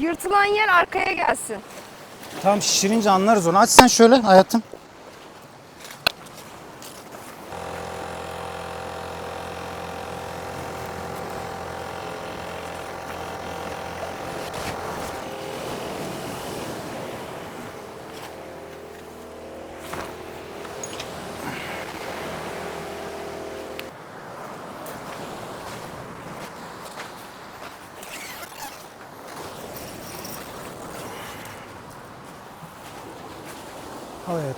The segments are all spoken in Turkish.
Yırtılan yer arkaya gelsin. Tam şişirince anlarız onu. Aç sen şöyle hayatım. Al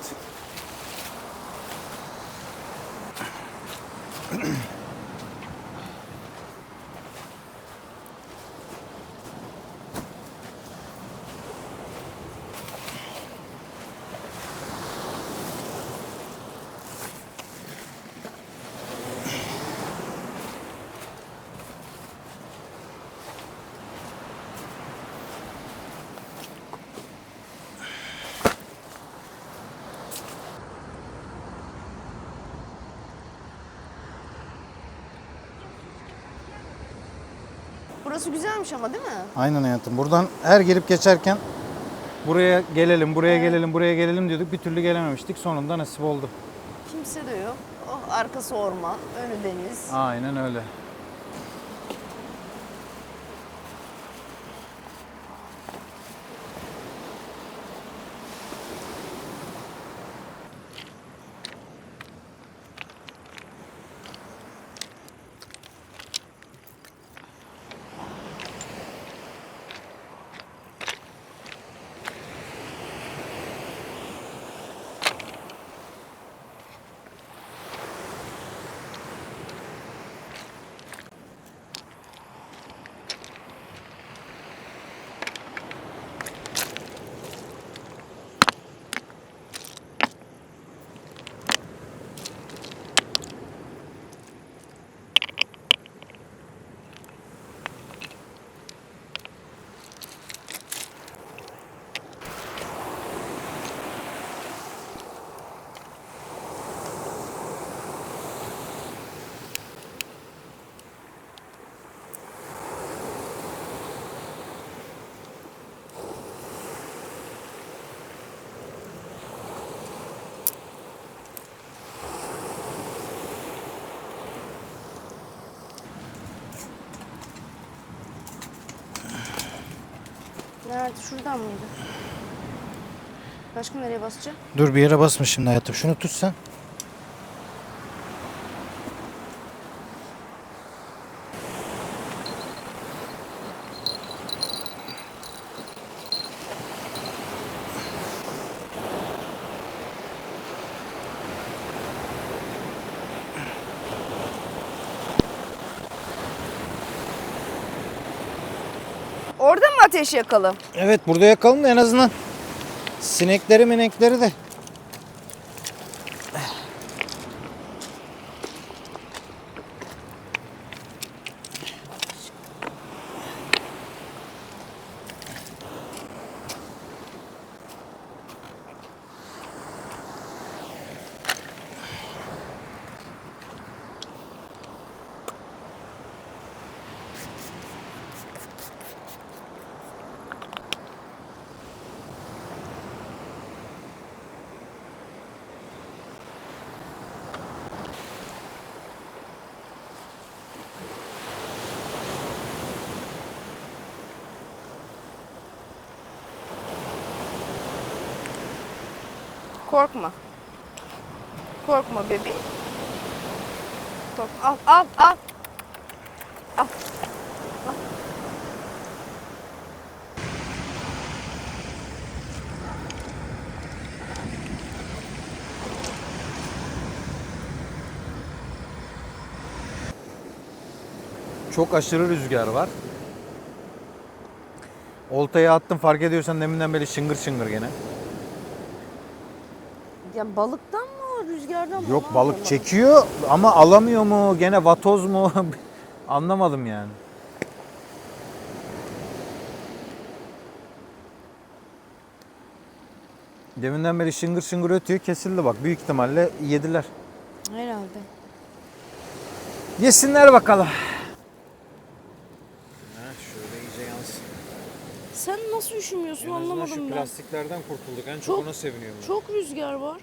Burası güzelmiş ama değil mi? Aynen hayatım. Buradan her gelip geçerken buraya gelelim, buraya gelelim, buraya gelelim diyorduk. Bir türlü gelememiştik. Sonunda nasip oldu. Kimse de yok. Oh arkası orman, önü deniz. Aynen öyle. Nerede? Şuradan mıydı? Başka nereye basacağım? Dur bir yere basma şimdi hayatım. Şunu tut sen. Orada mı ateş yakalım? Evet burada yakalım da en azından sinekleri minekleri de Korkma. Korkma bebeğim. Korkma. Al al al. Al. Çok aşırı rüzgar var. Oltayı attım fark ediyorsan deminden beri şıngır şıngır gene. Ya balıktan mı rüzgardan mı? Yok balık yapalım? çekiyor ama alamıyor mu gene vatoz mu anlamadım yani. Deminden beri şıngır şıngır ötüyor kesildi bak büyük ihtimalle yediler. Herhalde. Yesinler bakalım. şöyle iyice yansın. Sen nasıl üşümüyorsun anlamadım ben. plastiklerden kurtulduk. En çok ona seviniyorum. Çok rüzgar var.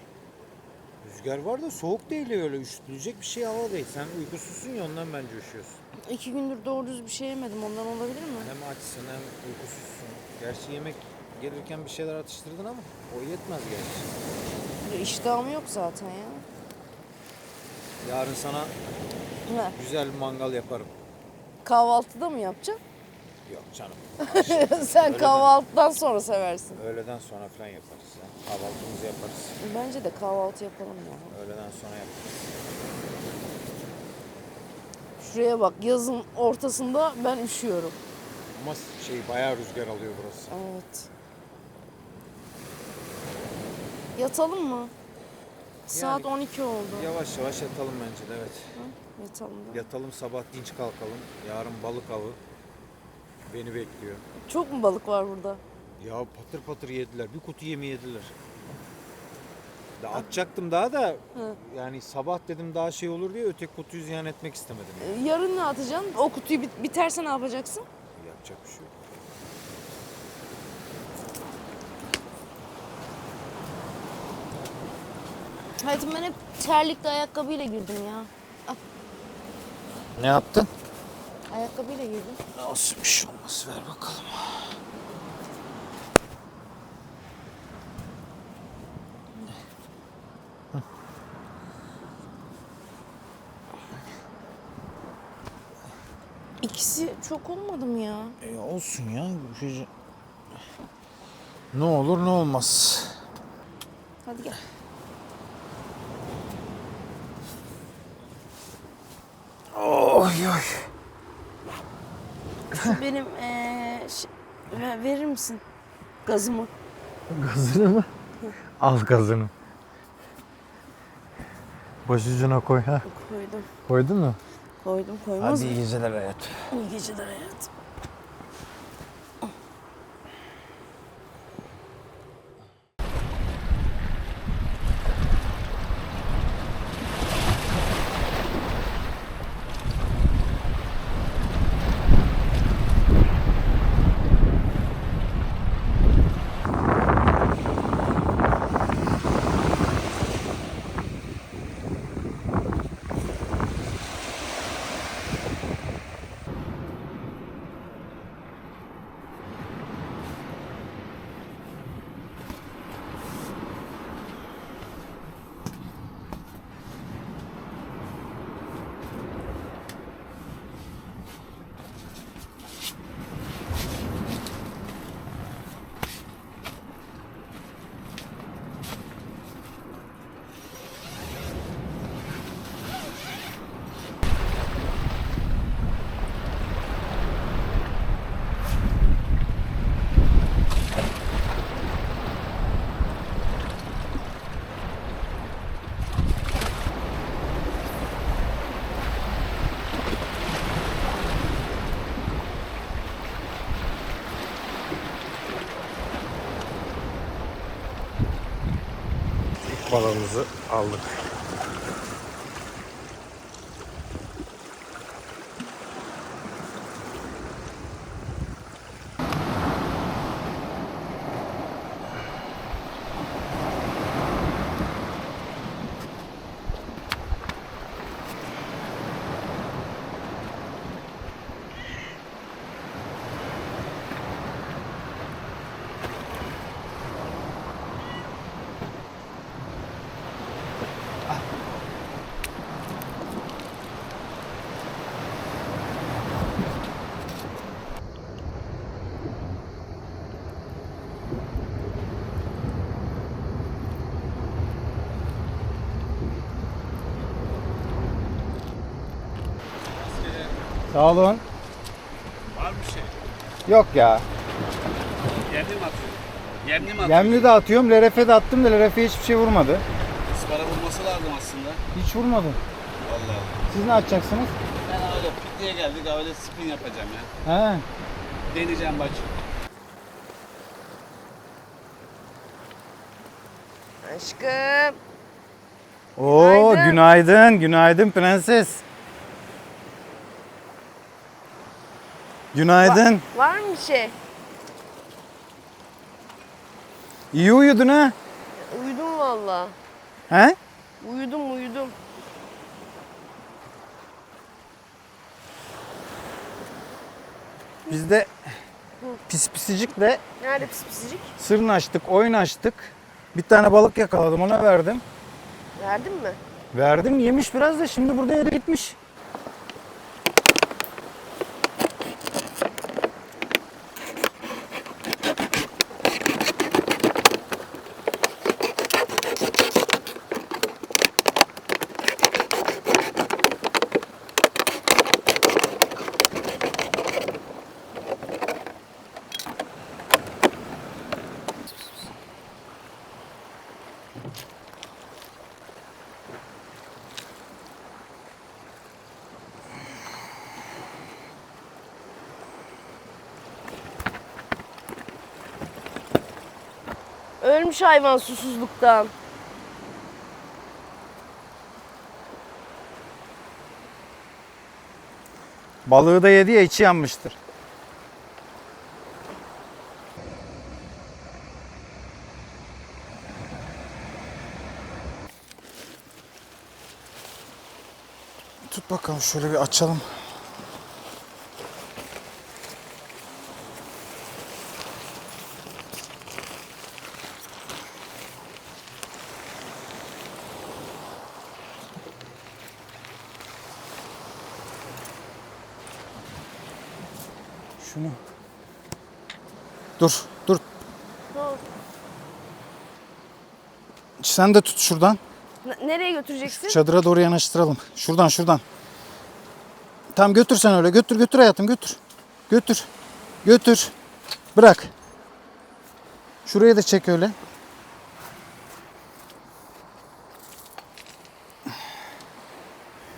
Rüzgar var da soğuk değil öyle üşütülecek bir şey hava değil. Sen uykusuzsun ya ondan bence üşüyorsun. İki gündür doğru düz bir şey yemedim. Ondan olabilir mi? Hem açsın hem uykusuzsun. Gerçi yemek gelirken bir şeyler atıştırdın ama o yetmez gerçi. İştahım yok zaten ya. Yarın sana Ne? güzel bir mangal yaparım. Kahvaltıda mı yapacaksın? Yok canım. Sen kahvaltıdan sonra seversin. Öğleden sonra falan yaparız ya. Kahvaltımızı yaparız. Bence de kahvaltı yapalım ya. Öğleden sonra yaparız. Şuraya bak yazın ortasında ben üşüyorum. Ama şey bayağı rüzgar alıyor burası. Evet. Yatalım mı? Saat 12 oldu. Yavaş yavaş yatalım bence de evet. Yatalım da. Yatalım sabah dinç kalkalım. Yarın balık avı beni bekliyor. Çok mu balık var burada? Ya patır patır yediler. Bir kutu yemeği yediler. Da atacaktım daha da Hı. yani sabah dedim daha şey olur diye öteki kutuyu ziyan etmek istemedim. Ee, Yarın ne atacaksın? O kutuyu bit- biterse ne yapacaksın? Yapacak bir şey yok. Hayatım ben hep terlikli ayakkabıyla girdim ya. Ne yaptın? Ayakkabıyla girdim. Nasıl bir şey olmaz ver bakalım. İkisi çok olmadı mı ya? E olsun ya. Şey... Ne olur ne olmaz. Hadi gel. Oy oy. Şu benim ver- verir misin gazımı? Gazını mı? Al gazını. Başucuna koy ha. Koydum. Koydun mu? Koydum koymaz Hadi mı? iyi geceler hayat. İyi geceler hayatım. Balığımızı aldık. Sağ olun. Var mı şey? Yok ya. Yemli mi atıyor? Yemli mi atıyor? Yemli de atıyorum. LRF de attım da LRF hiçbir şey vurmadı. Ispara vurması lazım aslında. Hiç vurmadı. Allah Allah. Siz ne atacaksınız? Ben öyle pikniğe geldik öyle spin yapacağım ya. He. Deneyeceğim bak. Aşkım. Oo Günaydın. günaydın. Günaydın prenses. Günaydın. Var mı bir şey? İyi uyudun ha? Uyudum valla. He? Uyudum uyudum. Biz de pis pisicikle Nerede pis pisicik? oyun açtık. Bir tane balık yakaladım ona verdim. Verdin mi? Verdim yemiş biraz da şimdi burada yere gitmiş. Ölmüş hayvan susuzluktan. Balığı da yedi ya içi yanmıştır. Tut bakalım şöyle bir açalım. Şunu. Dur, dur. Ne oldu? Sen de tut şuradan. N- nereye götüreceksin? Çadıra doğru yanaştıralım. Şuradan, şuradan. Tamam götür sen öyle. Götür, götür hayatım, götür. Götür. Götür. Bırak. Şuraya da çek öyle.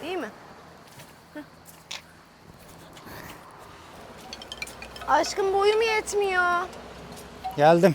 İyi mi? Heh. Aşkım boyum yetmiyor. Geldim.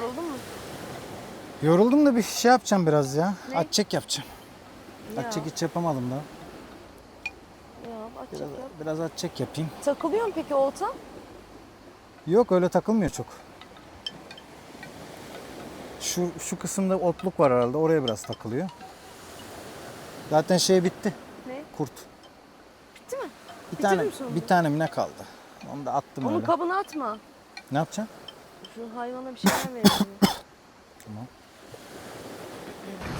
Yoruldun mu? Yoruldum da bir şey yapacağım biraz ya. At çek yapacağım. Ya. At çek hiç yapamadım da. Ya bak Biraz, çekiyor. biraz at çek yapayım. Takılıyor mu peki olta? Yok öyle takılmıyor çok. Şu şu kısımda otluk var herhalde. Oraya biraz takılıyor. Zaten şey bitti. Ne? Kurt. Bitti mi? Bir Bitirdin tane bir tane mi ne kaldı? Onu da attım Onu öyle. kabına atma. ne yapacaksın? Şu hayvana bir şeyler verelim. Tamam. Millet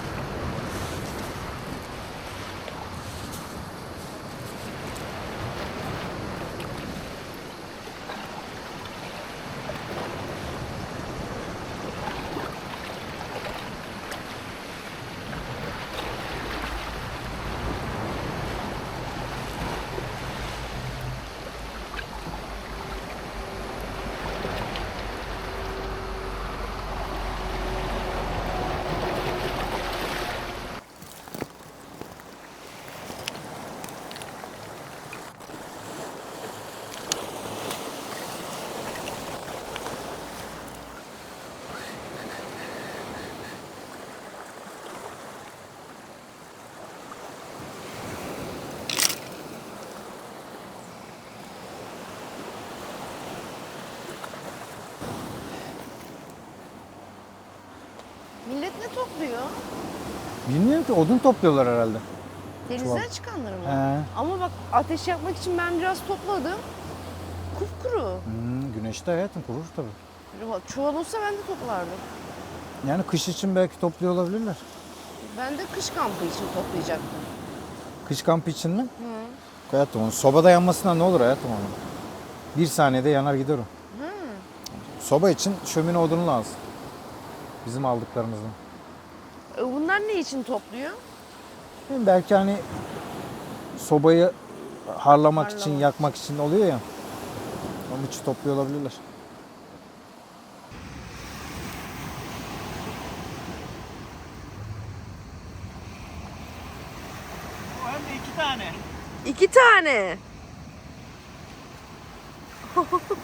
topluyor? Bilmiyorum ki odun topluyorlar herhalde. Denizden çıkanları mı? He. Ama bak ateş yakmak için ben biraz topladım. Kupkuru. Hmm, güneşte hayatım kurur tabii. Çuval olsa ben de toplardım. Yani kış için belki topluyor olabilirler. Ben de kış kampı için toplayacaktım. Kış kampı için mi? Hı. Hayatım onun sobada yanmasına ne olur hayatım onun. Bir saniyede yanar gider o. Hı. Soba için şömine odunu lazım. Bizim aldıklarımızdan. Bunlar ne için topluyor? Bilmiyorum, Belki hani sobayı harlamak için, Harlamak. yakmak için oluyor ya. Onun için topluyor olabilirler. Hem de iki tane. İki tane.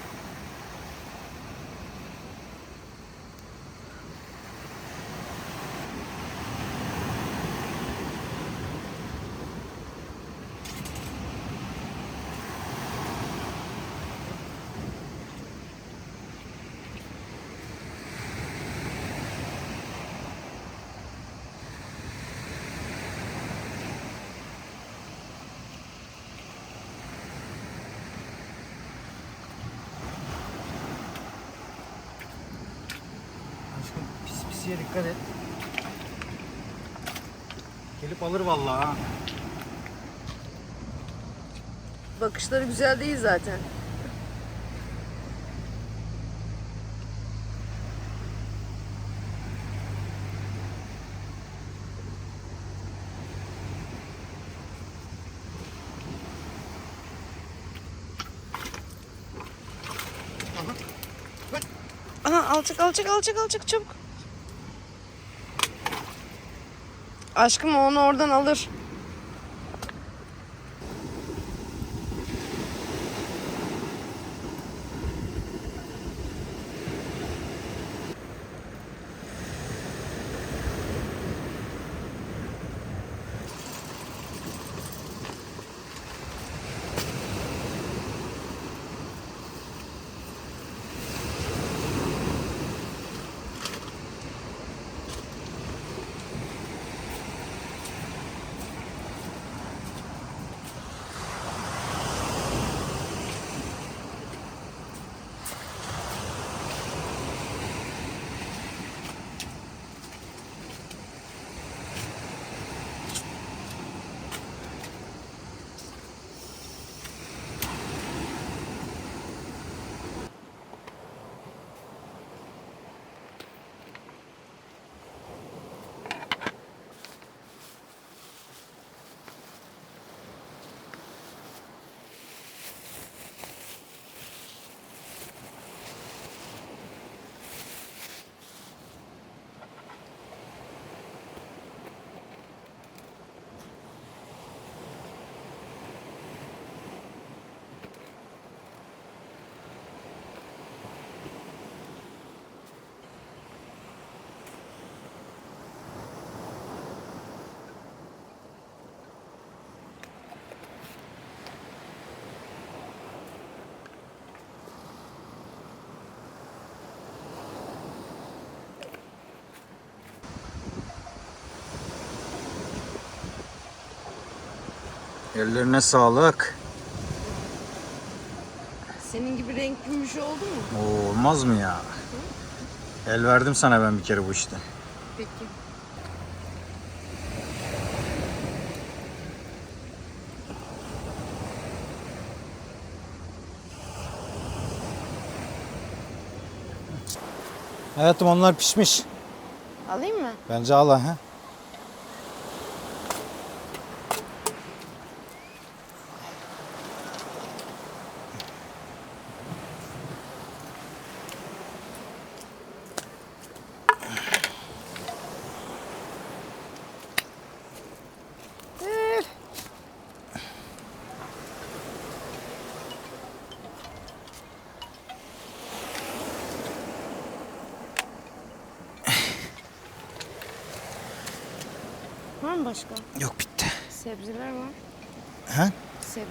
pis pisiye dikkat et. Gelip alır vallahi ha. Bakışları güzel değil zaten. Aha alçak alçak alçak alçak çabuk. Aşkım onu oradan alır. Ellerine sağlık. Senin gibi bir şey oldu mu? Oo, olmaz mı ya? El verdim sana ben bir kere bu işte. Peki. Hayatım onlar pişmiş. Alayım mı? Bence al ha.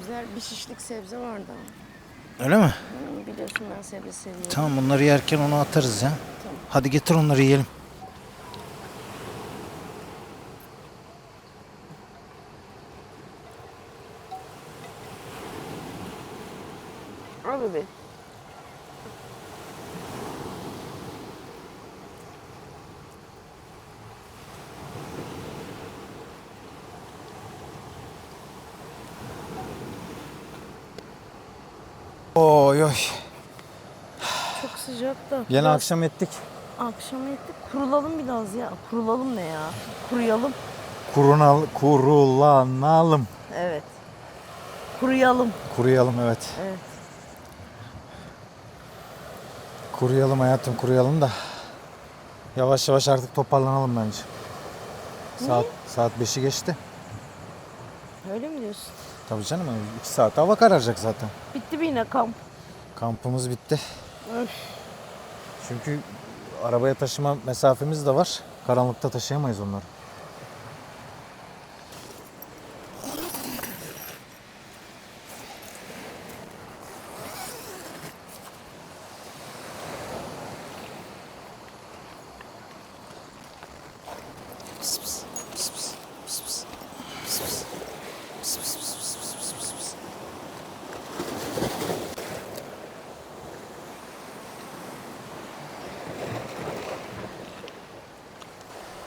sebzeler, bir şişlik sebze vardı. ama. Öyle mi? Hı, biliyorsun ben sebze seviyorum. Tamam bunları yerken onu atarız ya. Tamam. Hadi getir onları yiyelim. Al bebeğim. Oy oy. Çok sıcak da. Gene Biraz akşam ettik. Akşam ettik. Kurulalım biraz ya. Kurulalım ne ya? Kuruyalım. Kurunal, kurulanalım. Evet. Kuruyalım. Kuruyalım evet. Evet. Kuruyalım hayatım kuruyalım da. Yavaş yavaş artık toparlanalım bence. Saat saat 5'i geçti. Öyle mi diyorsun? Tabii canım 2 saat hava kararacak zaten. Bitti mi yine kamp? Kampımız bitti. Öf. Çünkü arabaya taşıma mesafemiz de var. Karanlıkta taşıyamayız onları.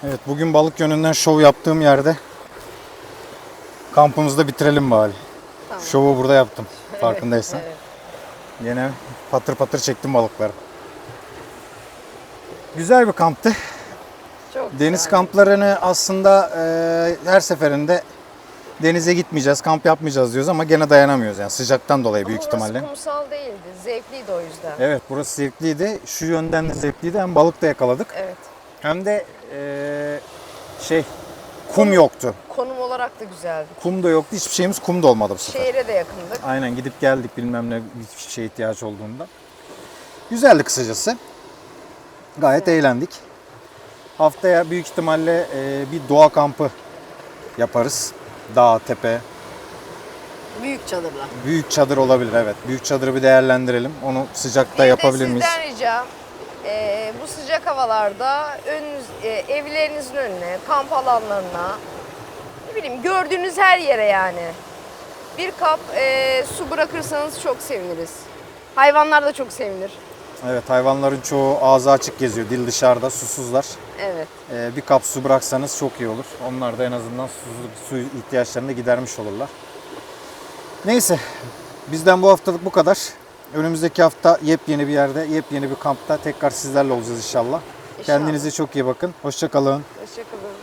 Evet bugün balık yönünden şov yaptığım yerde kampımızı da bitirelim bari. Şovu burada yaptım farkındaysan. Yine patır patır çektim balıkları. Güzel bir kamptı. Çok Deniz güzel. kamplarını aslında e, her seferinde denize gitmeyeceğiz, kamp yapmayacağız diyoruz ama gene dayanamıyoruz yani sıcaktan dolayı büyük Ama ihtimalle. Orası kumsal değildi. Zevkliydi o yüzden. Evet burası zevkliydi. Şu yönden de zevkliydi. Hem balık da yakaladık Evet. hem de e, şey kum yoktu. Konum olarak da güzeldi. Kum da yoktu. Hiçbir şeyimiz kum da olmadı bu sefer. Şehre de yakındık. Aynen gidip geldik bilmem ne hiçbir şeye ihtiyaç olduğunda. Güzeldi kısacası. Gayet eğlendik. Haftaya büyük ihtimalle e, bir doğa kampı yaparız. Dağ, tepe. Büyük çadırla. Büyük çadır olabilir evet. Büyük çadırı bir değerlendirelim. Onu sıcakta Bir yapabilir de miyiz? sizden ricam e, bu sıcak havalarda önünüz, e, evlerinizin önüne, kamp alanlarına, ne bileyim gördüğünüz her yere yani bir kap e, su bırakırsanız çok seviniriz. Hayvanlar da çok sevinir. Evet hayvanların çoğu ağzı açık geziyor. Dil dışarıda susuzlar. Evet. Ee, bir kap su bıraksanız çok iyi olur. Onlar da en azından su, su ihtiyaçlarını gidermiş olurlar. Neyse bizden bu haftalık bu kadar. Önümüzdeki hafta yepyeni bir yerde, yepyeni bir kampta tekrar sizlerle olacağız inşallah. İnşallah. Kendinize çok iyi bakın. Hoşçakalın. Hoşçakalın.